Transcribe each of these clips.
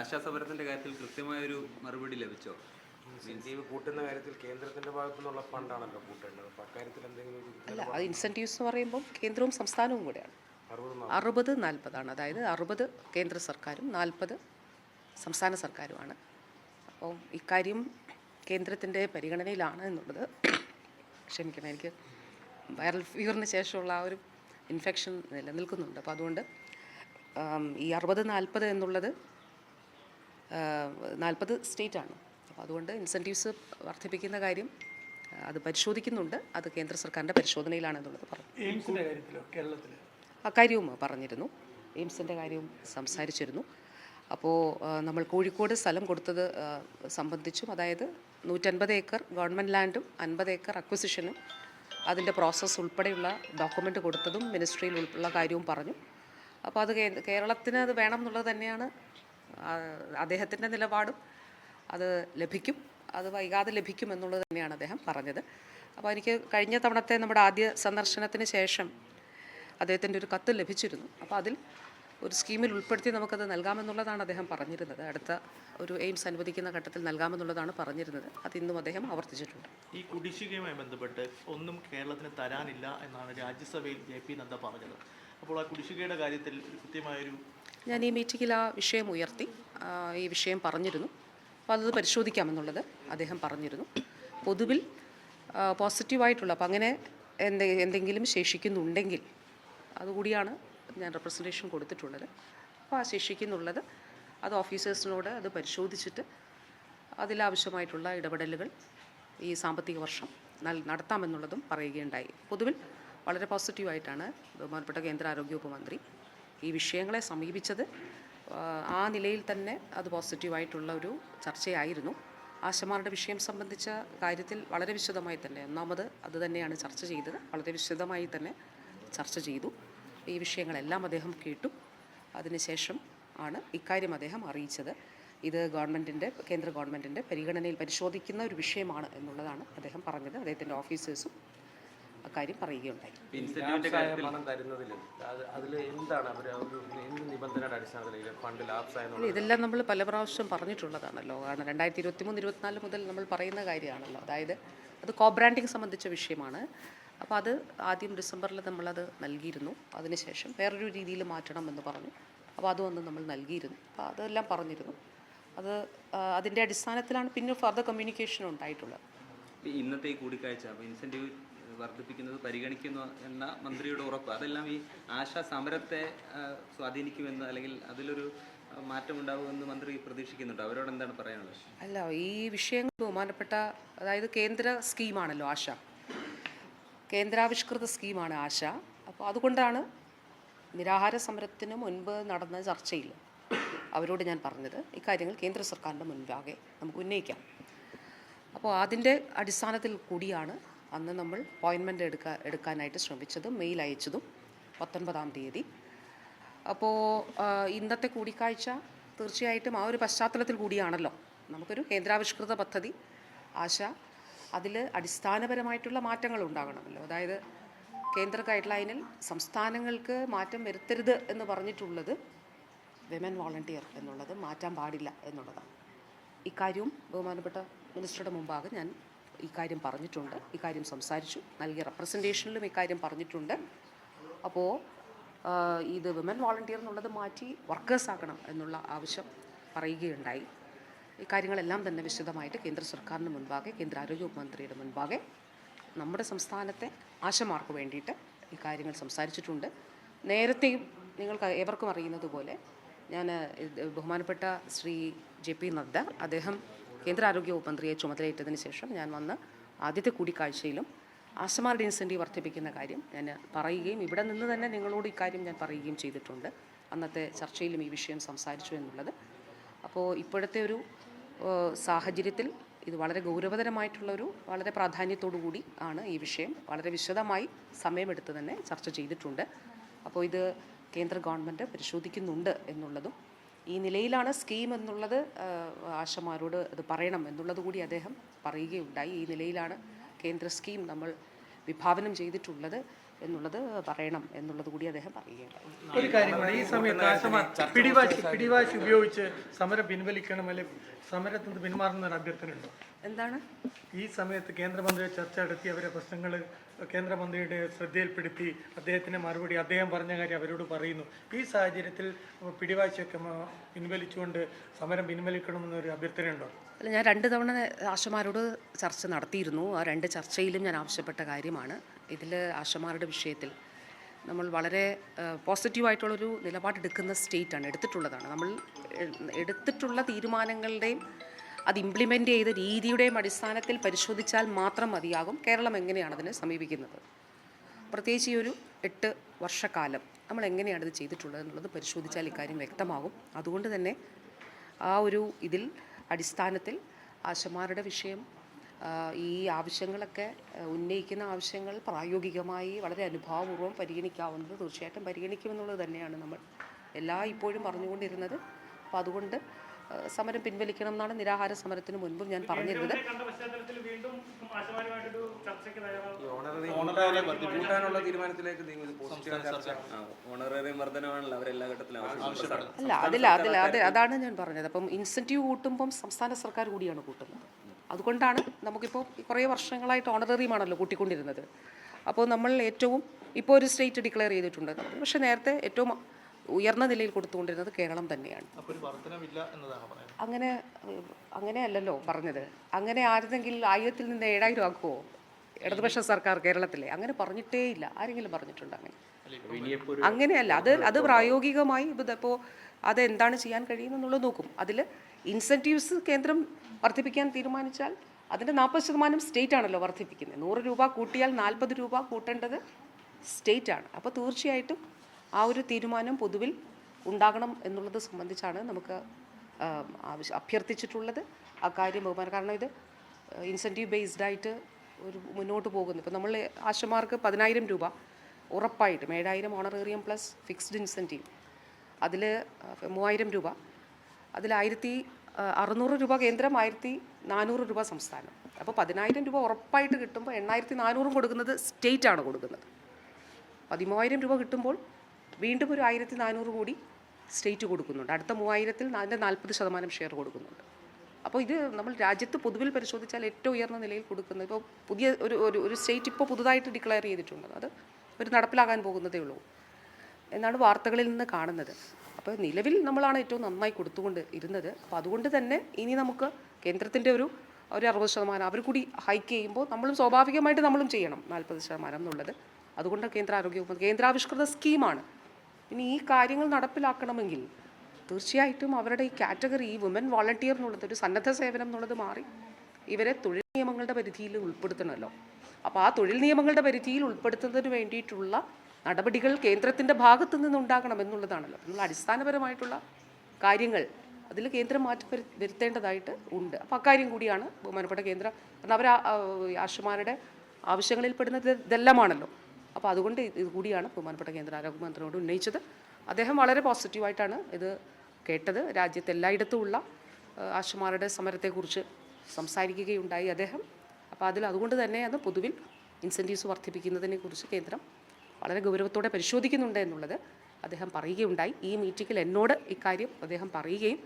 ആശാസമരത്തിന്റെ കാര്യത്തിൽ കൃത്യമായൊരു മറുപടി ലഭിച്ചോ? ഇൻസെന്റീവ് കൂട്ടുന്ന കാര്യത്തിൽ കേന്ദ്രത്തിന്റെ ഭാഗത്തു നിന്നുള്ള ഫണ്ടാണല്ലോ കൂട്ടേണ്ടത്. അപ്പോൾ അക്കാര്യത്തിൽ എന്തെങ്കിലും ഒരു അല്ല അത് ഇൻസെന്റീവ്സ് എന്ന് പറയുമ്പോൾ കേന്ദ്രവും സംസ്ഥാനവും കൂടെയാണ്. അറുപത് നാൽപ്പതാണ് അതായത് അറുപത് കേന്ദ്ര സർക്കാരും നാൽപ്പത് സംസ്ഥാന സർക്കാരുമാണ്. അപ്പോൾ ഇക്കാര്യം കേന്ദ്രത്തിന്റെ പരിഗണനയിലാണ് എന്നുള്ളത് ക്ഷമിക്കണം എനിക്ക് വൈറൽ ഫീവറിന് ശേഷമുള്ള ആ ഒരു ഇൻഫെക്ഷൻ നിലനിൽക്കുന്നുണ്ട്. അപ്പോൾ അതുകൊണ്ട് ഈ അറുപത് നാൽപ്പത് എന്നുള്ളത് നാൽപ്പത് സ്റ്റേറ്റാണ്. അപ്പോൾ അതുകൊണ്ട് ഇൻസെന്റീവ്സ് വർദ്ധിപ്പിക്കുന്ന കാര്യം അത് പരിശോധിക്കുന്നുണ്ട്. അത് കേന്ദ്ര സർക്കാരിന്റെ പരിശോധനയിലാണ് എന്നുള്ളത് പറഞ്ഞു അക്കാര്യവും പറഞ്ഞിരുന്നു. എയിംസിന്റെ കാര്യവും സംസാരിച്ചിരുന്നു. അപ്പോൾ നമ്മൾ കോഴിക്കോട് സ്ഥലം കൊടുത്തത് സംബന്ധിച്ചും അതായത് നൂറ്റൻപത് ഏക്കർ ഗവൺമെന്റ് ലാൻഡും അൻപത് ഏക്കർ അക്വിസിഷനും അതിന്റെ പ്രോസസ്സ് ഉൾപ്പെടെയുള്ള ഡോക്യുമെന്റ് കൊടുത്തതും മിനിസ്ട്രിയിൽ ഉൾപ്പെടെ കാര്യവും പറഞ്ഞു. അപ്പോൾ അത് കേരളത്തിന് അത് വേണം എന്നുള്ളത് തന്നെയാണ്. അദ്ദേഹത്തിന്റെ നിലപാടും അത് ലഭിക്കും. അത് വൈകാതെ ലഭിക്കും എന്നുള്ളത് തന്നെയാണ് അദ്ദേഹം പറഞ്ഞത്. അപ്പോൾ എനിക്ക് കഴിഞ്ഞ തവണത്തെ നമ്മുടെ ആദ്യ സന്ദർശനത്തിന് ശേഷം അദ്ദേഹത്തിന്റെ ഒരു കത്ത് ലഭിച്ചിരുന്നു. അപ്പോൾ അതിൽ ഒരു സ്കീമിൽ ഉൾപ്പെടുത്തി നമുക്കത് നൽകാമെന്നുള്ളതാണ് അദ്ദേഹം പറഞ്ഞിരുന്നത്. അടുത്ത ഒരു എയിംസ് അനുവദിക്കുന്ന ഘട്ടത്തിൽ നൽകാമെന്നുള്ളതാണ് പറഞ്ഞിരുന്നത്. അത് ഇന്നും അദ്ദേഹം ആവർത്തിച്ചിട്ടുണ്ട്. ഈ കുടിശ്ശികയുമായി ബന്ധപ്പെട്ട് ഒന്നും കേരളത്തിന് തരാനില്ല എന്നാണ് രാജ്യസഭയിൽ ജെ പി നദ്ദ പറഞ്ഞത്. അപ്പോൾ ആ കുടിശ്ശികയുടെ കാര്യത്തിൽ കൃത്യമായൊരു ഞാൻ ഈ മീറ്റിങ്ങിൽ ആ വിഷയം ഉയർത്തി ഈ വിഷയം പറഞ്ഞിരുന്നു. അപ്പോൾ അത് പരിശോധിക്കാമെന്നുള്ളത് അദ്ദേഹം പറഞ്ഞിരുന്നു. പൊതുവിൽ പോസിറ്റീവായിട്ടുള്ള അപ്പം അങ്ങനെ എന്തെ എന്തെങ്കിലും ശേഷിക്കുന്നുണ്ടെങ്കിൽ അതുകൂടിയാണ് ഞാൻ റെപ്രസെന്റേഷൻ കൊടുത്തിട്ടുള്ളത്. അപ്പോൾ ആ ശേഷിക്കുന്നുള്ളത് അത് ഓഫീസേഴ്സിനോട് അത് പരിശോധിച്ചിട്ട് അതിലാവശ്യമായിട്ടുള്ള ഇടപെടലുകൾ ഈ സാമ്പത്തിക വർഷം നൽ- നടത്താമെന്നുള്ളതും പറയുകയുണ്ടായി. പൊതുവിൽ വളരെ പോസിറ്റീവായിട്ടാണ് ബഹുമാനപ്പെട്ട കേന്ദ്ര ആരോഗ്യവകുപ്പ് മന്ത്രി ഈ വിഷയങ്ങളെ സമീപിച്ചത് ആ, നിലയിൽ തന്നെ അത് പോസിറ്റീവായിട്ടുള്ള ഒരു ചർച്ചയായിരുന്നു. ആശമാരുടെ വിഷയം സംബന്ധിച്ച കാര്യത്തിൽ വളരെ വിശദമായി തന്നെ ഒന്നാമത് അത് തന്നെയാണ് ചർച്ച ചെയ്തത്. വളരെ വിശദമായി തന്നെ ചർച്ച ചെയ്തു. ഈ വിഷയങ്ങളെല്ലാം അദ്ദേഹം കേട്ടു. അതിനുശേഷം ആണ് ഇക്കാര്യം അദ്ദേഹം അറിയിച്ചത്. ഇത് ഗവൺമെന്റിന്റെ കേന്ദ്ര ഗവൺമെന്റിന്റെ പരിഗണനയിൽ പരിശോധിക്കുന്ന ഒരു വിഷയമാണ് എന്നുള്ളതാണ് അദ്ദേഹം പറഞ്ഞത്. അദ്ദേഹത്തിന്റെ ഓഫീസേഴ്സും അക്കാര്യം പറയുകയുണ്ടായി. ഇതെല്ലാം നമ്മൾ പല പ്രാവശ്യം പറഞ്ഞിട്ടുള്ളതാണല്ലോ. കാരണം രണ്ടായിരത്തി ഇരുപത്തി മൂന്ന് ഇരുപത്തിനാല് മുതൽ നമ്മൾ പറയുന്ന കാര്യമാണല്ലോ. അതായത് അത് കോബ്രാൻഡിങ് സംബന്ധിച്ച വിഷയമാണ്. അപ്പോൾ അത് ആദ്യം ഡിസംബറിൽ നമ്മളത് നൽകിയിരുന്നു. അതിനുശേഷം വേറൊരു രീതിയിൽ മാറ്റണം എന്ന് പറഞ്ഞു. അപ്പോൾ അതും നമ്മൾ നൽകിയിരുന്നു. അപ്പോൾ അതെല്ലാം പറഞ്ഞിരുന്നു. അത് അതിന്റെ അടിസ്ഥാനത്തിലാണ് പിന്നെ ഫർദർ കമ്മ്യൂണിക്കേഷൻ ഉണ്ടായിട്ടുള്ളത്. ഇന്നത്തെ ഈ കൂടിക്കാഴ്ച അപ്പോൾ ഇൻസെന്റീവ് വർദ്ധിപ്പിക്കുന്നത് പരിഗണിക്കുന്നു എന്ന മന്ത്രിയുടെ ഉറപ്പ്. അതെല്ലാം ഈ ആശാ സമരത്തെ സ്വാധീനിക്കുമെന്ന് അല്ലെങ്കിൽ അതിലൊരു മാറ്റമുണ്ടാവുമെന്ന് മന്ത്രി പ്രതീക്ഷിക്കുന്നുണ്ട്. അവരോട് എന്താണ് പറയാനുള്ളത്? അല്ല ഈ വിഷയങ്ങൾ ബഹുമാനപ്പെട്ട അതായത് കേന്ദ്ര സ്കീമാണല്ലോ ആശ. കേന്ദ്രാവിഷ്കൃത സ്കീമാണ് ആശ. അപ്പോൾ അതുകൊണ്ടാണ് നിരാഹാര സമരത്തിന് മുൻപ് നടന്ന ചർച്ചയിൽ അവരോട് ഞാൻ പറഞ്ഞത്. ഇക്കാര്യങ്ങൾ കേന്ദ്ര സർക്കാരിന്റെ മുൻപാകെ നമുക്ക് ഉന്നയിക്കാം. അപ്പോൾ അതിന്റെ അടിസ്ഥാനത്തിൽ കൂടിയാണ് അന്ന് നമ്മൾ അപ്പോയിൻമെന്റ് എടുക്കാൻ എടുക്കാനായിട്ട് ശ്രമിച്ചതും മെയിൽ അയച്ചതും പത്തൊൻപതാം തീയതി. അപ്പോൾ ഇന്നത്തെ കൂടിക്കാഴ്ച തീർച്ചയായിട്ടും ആ ഒരു പശ്ചാത്തലത്തിൽ കൂടിയാണല്ലോ. നമുക്കൊരു കേന്ദ്രാവിഷ്കൃത പദ്ധതി ആശ അതിൽ അടിസ്ഥാനപരമായിട്ടുള്ള മാറ്റങ്ങൾ ഉണ്ടാകണമല്ലോ. അതായത് കേന്ദ്ര ഗൈഡ് ലൈനിൽ സംസ്ഥാനങ്ങൾക്ക് മാറ്റം വരുത്തരുത് എന്ന് പറഞ്ഞിട്ടുള്ളത് വിമൻ വോളണ്ടിയർ എന്നുള്ളത് മാറ്റാൻ പാടില്ല എന്നുള്ളതാണ്. ഇക്കാര്യവും ബഹുമാനപ്പെട്ട മിനിസ്റ്ററുടെ മുമ്പാകെ ഞാൻ ഇക്കാര്യം പറഞ്ഞിട്ടുണ്ട് ഇക്കാര്യം സംസാരിച്ചു നൽകിയ റെപ്രസെന്റേഷനിലും ഇക്കാര്യം പറഞ്ഞിട്ടുണ്ട്. അപ്പോൾ ഇത് വിമൻ വോളണ്ടിയർ എന്നുള്ളത് മാറ്റി വർക്കേഴ്സ് ആക്കണം എന്നുള്ള ആവശ്യം പറയുകയുണ്ടായി. ഇക്കാര്യങ്ങളെല്ലാം തന്നെ വിശദമായിട്ട് കേന്ദ്ര സർക്കാരിന് മുൻപാകെ കേന്ദ്ര ആരോഗ്യ മന്ത്രിയുടെ മുൻപാകെ നമ്മുടെ സംസ്ഥാനത്തെ ആശമാർക്ക് വേണ്ടിയിട്ട് ഇക്കാര്യങ്ങൾ കാര്യങ്ങൾ സംസാരിച്ചിട്ടുണ്ട്. നേരത്തെയും നിങ്ങൾക്ക് ഏവർക്കും അറിയുന്നത് പോലെ ഞാൻ ബഹുമാനപ്പെട്ട ശ്രീ ജെ പി നദ്ദ അദ്ദേഹം കേന്ദ്ര ആരോഗ്യ വകുപ്പ് മന്ത്രിയെ ചുമതലയേറ്റതിന് ശേഷം ഞാൻ വന്ന ആദ്യത്തെ കൂടിക്കാഴ്ചയിലും ആശമാരുടെ ഇൻസെന്റീവ് വർദ്ധിപ്പിക്കുന്ന കാര്യം ഞാൻ പറയുകയും ഇവിടെ നിന്ന് തന്നെ നിങ്ങളോട് ഇക്കാര്യം ഞാൻ പറയുകയും ചെയ്തിട്ടുണ്ട്. അന്നത്തെ ചർച്ചയിലും ഈ വിഷയം സംസാരിച്ചു എന്നുള്ളത്. അപ്പോൾ ഇപ്പോഴത്തെ ഒരു സാഹചര്യത്തിൽ ഇത് വളരെ ഗൗരവതരമായിട്ടുള്ളൊരു വളരെ പ്രാധാന്യത്തോടു കൂടി ആണ് ഈ വിഷയം. വളരെ വിശദമായി സമയമെടുത്ത് തന്നെ ചർച്ച ചെയ്തിട്ടുണ്ട്. അപ്പോൾ ഇത് കേന്ദ്ര ഗവൺമെന്റ് പരിശോധിക്കുന്നുണ്ട് എന്നുള്ളതും ഈ നിലയിലാണ് സ്കീം എന്നുള്ളത് ആശമാരോട് അത് പറയണം എന്നുള്ളത് കൂടി അദ്ദേഹം പറയുകയുണ്ടായി. ഈ നിലയിലാണ് കേന്ദ്ര സ്കീം നമ്മൾ വിഭാവനം ചെയ്തിട്ടുള്ളത്. എന്നുള്ളത് പറയണം എന്നുള്ളത് കൂടി അദ്ദേഹം പറയുകയുണ്ടായി ഒരു കാര്യം കൂടി ഈ സമയത്ത് ആശമാർ പിടിവാശി പിടിവാശി ഉപയോഗിച്ച് സമരം പിൻവലിക്കണം അല്ലെങ്കിൽ സമരത്തിൽ നിന്ന് പിന്മാറുന്ന ഒരു അഭ്യർത്ഥന ഉണ്ട് എന്താണ്? ഈ സമയത്ത് കേന്ദ്രമന്ത്രിയെ ചർച്ച നടത്തി അവരെ പ്രശ്നങ്ങൾ കേന്ദ്രമന്ത്രിയുടെ ശ്രദ്ധയിൽപ്പെടുത്തി അദ്ദേഹത്തിന് മറുപടി അദ്ദേഹം പറഞ്ഞ കാര്യം അവരോട് പറയുന്നു. ഈ സാഹചര്യത്തിൽ പിടിവാശിയൊക്കെ പിൻവലിച്ചുകൊണ്ട് സമരം പിൻവലിക്കണമെന്നൊരു അഭ്യർത്ഥനയുണ്ടോ? അല്ല ഞാൻ രണ്ട് തവണ ആശമാരോട് ചർച്ച നടത്തിയിരുന്നു. ആ രണ്ട് ചർച്ചയിലും ഞാൻ ആവശ്യപ്പെട്ട കാര്യമാണ്. ഇതിൽ ആശമാരുടെ വിഷയത്തിൽ നമ്മൾ വളരെ പോസിറ്റീവായിട്ടുള്ളൊരു നിലപാടെടുക്കുന്ന സ്റ്റേറ്റാണ് എടുത്തിട്ടുള്ളതാണ്. നമ്മൾ എടുത്തിട്ടുള്ള തീരുമാനങ്ങളുടെയും അത് ഇംപ്ലിമെന്റ് ചെയ്ത രീതിയുടെയും അടിസ്ഥാനത്തിൽ പരിശോധിച്ചാൽ മാത്രം മതിയാകും. കേരളം എങ്ങനെയാണ് അതിനെ സമീപിക്കുന്നത്? പ്രത്യേകിച്ച് ഈ ഒരു എട്ട് വർഷക്കാലം നമ്മൾ എങ്ങനെയാണ് ഇത് ചെയ്തിട്ടുള്ളത് എന്നുള്ളത് പരിശോധിച്ചാൽ ഇക്കാര്യം വ്യക്തമാകും. അതുകൊണ്ട് തന്നെ ആ ഒരു ഇതിൽ അടിസ്ഥാനത്തിൽ ആശമാരുടെ വിഷയം ഈ ആവശ്യങ്ങളൊക്കെ ഉന്നയിക്കുന്ന ആവശ്യങ്ങൾ പ്രായോഗികമായി വളരെ അനുഭാവപൂർവം പരിഗണിക്കാവുന്നത് തീർച്ചയായിട്ടും പരിഗണിക്കുമെന്നുള്ളത് തന്നെയാണ് നമ്മൾ എല്ലാ ഇപ്പോഴും പറഞ്ഞുകൊണ്ടിരുന്നത്. അപ്പോൾ അതുകൊണ്ട് സമരം പിൻവലിക്കണം എന്നാണ് നിരാഹാര സമരത്തിന് മുൻപും ഞാൻ പറഞ്ഞിരുന്നത്. അല്ല അതില്ല അതില്ല അത് അതാണ് ഞാൻ പറഞ്ഞത്. അപ്പം ഇൻസെന്റീവ് കൂട്ടുമ്പം സംസ്ഥാന സർക്കാർ കൂടിയാണ് കൂട്ടുന്നത്. അതുകൊണ്ടാണ് നമുക്കിപ്പോൾ കുറേ വർഷങ്ങളായിട്ട് ഓണററിയുമാണല്ലോ കൂട്ടിക്കൊണ്ടിരുന്നത്. അപ്പോൾ നമ്മൾ ഏറ്റവും ഇപ്പോൾ ഒരു സ്റ്റേറ്റ് ഡിക്ലെയർ ചെയ്തിട്ടുണ്ട്. പക്ഷേ നേരത്തെ ഏറ്റവും ഉയർന്ന നിലയിൽ കൊടുത്തുകൊണ്ടിരുന്നത് കേരളം തന്നെയാണ്. പറയുന്നത്. അങ്ങനെ അല്ലല്ലോ പറഞ്ഞത്. അങ്ങനെ ആയിരുന്നെങ്കിൽ ആയിരത്തിൽ നിന്ന് ഏഴായിരം ആക്കുമോ ഇടതുപക്ഷ സർക്കാർ കേരളത്തിലെ. അങ്ങനെ പറഞ്ഞിട്ടേ ഇല്ല ആരെങ്കിലും പറഞ്ഞിട്ടുണ്ട് അങ്ങനെ? അങ്ങനെയല്ല. അത് അത് പ്രായോഗികമായി ഇപ്പോൾ അത് എന്താണ് ചെയ്യാൻ കഴിയുമെന്നുള്ളത് നോക്കും. അതിൽ ഇൻസെന്റീവ്സ് കേന്ദ്രം വർദ്ധിപ്പിക്കാൻ തീരുമാനിച്ചാൽ അതിന്റെ നാൽപ്പത് ശതമാനം സ്റ്റേറ്റ് ആണല്ലോ വർദ്ധിപ്പിക്കുന്നത്. നൂറ് രൂപ കൂട്ടിയാൽ നാൽപ്പത് രൂപ കൂട്ടേണ്ടത് സ്റ്റേറ്റ് ആണ്. അപ്പോൾ തീർച്ചയായിട്ടും ആ ഒരു തീരുമാനം പൊതുവിൽ ഉണ്ടാകണം എന്നുള്ളത് സംബന്ധിച്ചാണ് നമുക്ക് ആവശ്യം അഭ്യർത്ഥിച്ചിട്ടുള്ളത്. ആ കാര്യം ബഹുമാനം കാരണം ഇത് ഇൻസെന്റീവ് ബേസ്ഡ് ആയിട്ട് ഒരു മുന്നോട്ട് പോകുന്നു. ഇപ്പോൾ നമ്മൾ ആശമാർക്ക് പതിനായിരം രൂപ ഉറപ്പായിട്ടും ഏഴായിരം ഓണറേറിയം പ്ലസ് ഫിക്സ്ഡ് ഇൻസെന്റീവ് അതിൽ മൂവായിരം രൂപ അതിൽ ആയിരത്തി അറുന്നൂറ് രൂപ കേന്ദ്രം ആയിരത്തി നാനൂറ് രൂപ സംസ്ഥാനം. അപ്പോൾ പതിനായിരം രൂപ ഉറപ്പായിട്ട് കിട്ടുമ്പോൾ എണ്ണായിരത്തി നാനൂറും കൊടുക്കുന്നത് സ്റ്റേറ്റാണ് കൊടുക്കുന്നത്. പതിമൂവായിരം രൂപ കിട്ടുമ്പോൾ വീണ്ടും ഒരു ആയിരത്തി നാനൂറ് കോടി സ്റ്റേറ്റ് കൊടുക്കുന്നുണ്ട്. അടുത്ത മൂവായിരത്തിൽ അതിന്റെ നാൽപ്പത് ശതമാനം ഷെയർ കൊടുക്കുന്നുണ്ട്. അപ്പോൾ ഇത് നമ്മൾ രാജ്യത്ത് പൊതുവിൽ പരിശോധിച്ചാൽ ഏറ്റവും ഉയർന്ന നിലയിൽ കൊടുക്കുന്നത് ഇപ്പോൾ പുതിയ ഒരു ഒരു ഒരു സ്റ്റേറ്റ് ഇപ്പോൾ പുതുതായിട്ട് ഡിക്ലെയർ ചെയ്തിട്ടുണ്ട്. അത് ഒരു നടപ്പിലാകാൻ പോകുന്നതേ ഉള്ളൂ. എന്നാണ് വാർത്തകളിൽ നിന്ന് കാണുന്നത്. അപ്പോൾ നിലവിൽ നമ്മളാണ് ഏറ്റവും നന്നായി കൊടുത്തുകൊണ്ട് ഇരുന്നത്. അപ്പോൾ അതുകൊണ്ട് തന്നെ ഇനി നമുക്ക് കേന്ദ്രത്തിന്റെ ഒരു ഒരു അറുപത് ശതമാനം അവർ കൂടി ഹൈക്ക് ചെയ്യുമ്പോൾ നമ്മളും സ്വാഭാവികമായിട്ട് നമ്മളും ചെയ്യണം നാൽപ്പത് ശതമാനം എന്നുള്ളത്. അതുകൊണ്ട് കേന്ദ്ര ആരോഗ്യ വകുപ്പ് കേന്ദ്രാവിഷ്കൃത സ്കീമാണ് ഇനി ഈ കാര്യങ്ങൾ നടപ്പിലാക്കണമെങ്കിൽ തീർച്ചയായിട്ടും അവരുടെ ഈ കാറ്റഗറി ഈ വുമൻ വോളണ്ടിയർ എന്നുള്ളത് ഒരു സന്നദ്ധ സേവനം എന്നുള്ളത് മാറി ഇവരെ തൊഴിൽ നിയമങ്ങളുടെ പരിധിയിൽ ഉൾപ്പെടുത്തണമല്ലോ. അപ്പോൾ ആ തൊഴിൽ നിയമങ്ങളുടെ പരിധിയിൽ ഉൾപ്പെടുത്തുന്നതിന് വേണ്ടിയിട്ടുള്ള നടപടികൾ കേന്ദ്രത്തിന്റെ ഭാഗത്തു നിന്നുണ്ടാകണം എന്നുള്ളതാണല്ലോ. നമ്മൾ അടിസ്ഥാനപരമായിട്ടുള്ള കാര്യങ്ങൾ അതിൽ കേന്ദ്രം മാറ്റി വരുത്തേണ്ടതായിട്ട് ഉണ്ട്. അപ്പോൾ അക്കാര്യം കൂടിയാണ് ബഹുമാനപ്പെട്ട കേന്ദ്ര കാരണം അവർ ആശുമാരുടെ ആവശ്യങ്ങളിൽ പെടുന്നത് ഇത് ഇതെല്ലാമാണല്ലോ. അപ്പോൾ അതുകൊണ്ട് ഇത് കൂടിയാണ് ബഹുമാനപ്പെട്ട കേന്ദ്ര ആരോഗ്യമന്ത്രിയോട് ഉന്നയിച്ചത്. അദ്ദേഹം വളരെ പോസിറ്റീവായിട്ടാണ് ഇത് കേട്ടത്. രാജ്യത്ത് എല്ലായിടത്തുമുള്ള ആശുമാരുടെ സമരത്തെക്കുറിച്ച് സംസാരിക്കുകയുണ്ടായി അദ്ദേഹം. അപ്പോൾ അതിൽ അതുകൊണ്ട് തന്നെയാണ് പൊതുവിൽ ഇൻസെന്റീവ്സ് വർദ്ധിപ്പിക്കുന്നതിനെ കുറിച്ച് കേന്ദ്രം വളരെ ഗൗരവത്തോടെ പരിശോധിക്കുന്നുണ്ട് എന്നുള്ളത് അദ്ദേഹം പറയുകയുണ്ടായി. ഈ മീറ്റിങ്ങിൽ എന്നോട് ഇക്കാര്യം അദ്ദേഹം പറയുകയും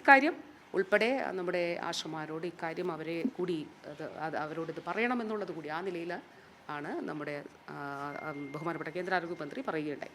ഇക്കാര്യം ഉൾപ്പെടെ നമ്മുടെ ആശമാരോട് ഇക്കാര്യം അവരെ കൂടി അത് അത് അവരോട് ഇത് പറയണമെന്നുള്ളത് കൂടി ആ നിലയിൽ ആണ് നമ്മുടെ ബഹുമാനപ്പെട്ട കേന്ദ്ര ആരോഗ്യമന്ത്രി പറയുകയുണ്ടായി.